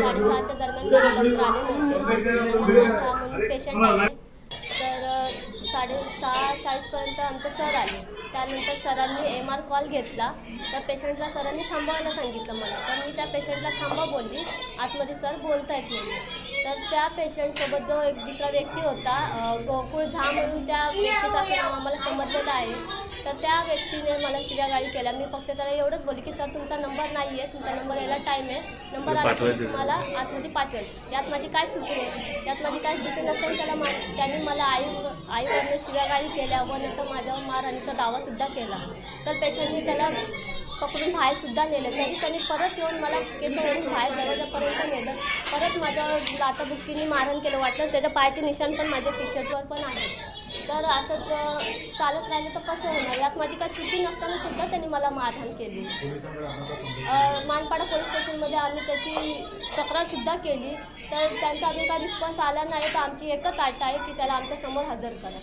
साडेसहाच्या दरम्यान मला डॉक्टर आले नव्हते पेशंट आले. तर साडेसहा चाळीसपर्यंत आमचे सर आले. त्यानंतर सरांनी एम आर कॉल घेतला. तर पेशंटला सरांनी थांबवायला सांगितलं मला. तर मी त्या पेशंटला थांबा बोलली. आतमध्ये सर बोलता येत नाही तर त्या पेशंटसोबत जो एक दुसरा व्यक्ती होता गोकुळ झा म्हणून त्या व्यक्तीचं असं नाव आम्हाला समजलेलं आहे. तर त्या व्यक्तीने मला शिव्यागाळी केल्या. मी फक्त त्याला एवढंच बोलली की सर तुमचा नंबर नाही आहे. तुमचा नंबर यायला टाईम आहे. नंबर आला की मी तुम्हाला आतमध्ये पाठवेल. यात माझी काय चुकी आहे यात माझी काय चुकी नसताना त्याला मा त्यांनी मला आई आईवरनं शिव्यागाळी केल्या व नंतर माझ्यावर मारहाणीचा दावासुद्धा केला. तर पेशंटने त्याला पकडून बाहेरसुद्धा नेलं. तरी त्यांनी परत येऊन मला केस ओढून बाहेर दरवाजापर्यंत नेलं. परत माझ्या लाताबुक्कीने मारण केलं. वाटलं त्याच्या पायाचे निशाण पण माझ्या टी शर्टवर पण आहे. तर असं चालत राहिलं तर कसं होणार? यात माझी काय चुकी नसताना सुद्धा त्यांनी मला मारहाण केली. मानपाडा पोलीस स्टेशनमध्ये आम्ही त्याची तक्रारसुद्धा केली. तर त्यांचा अजून काही रिस्पॉन्स आला नाही. तर आमची एकच आट आहे की त्याला आमच्यासमोर हजर करा.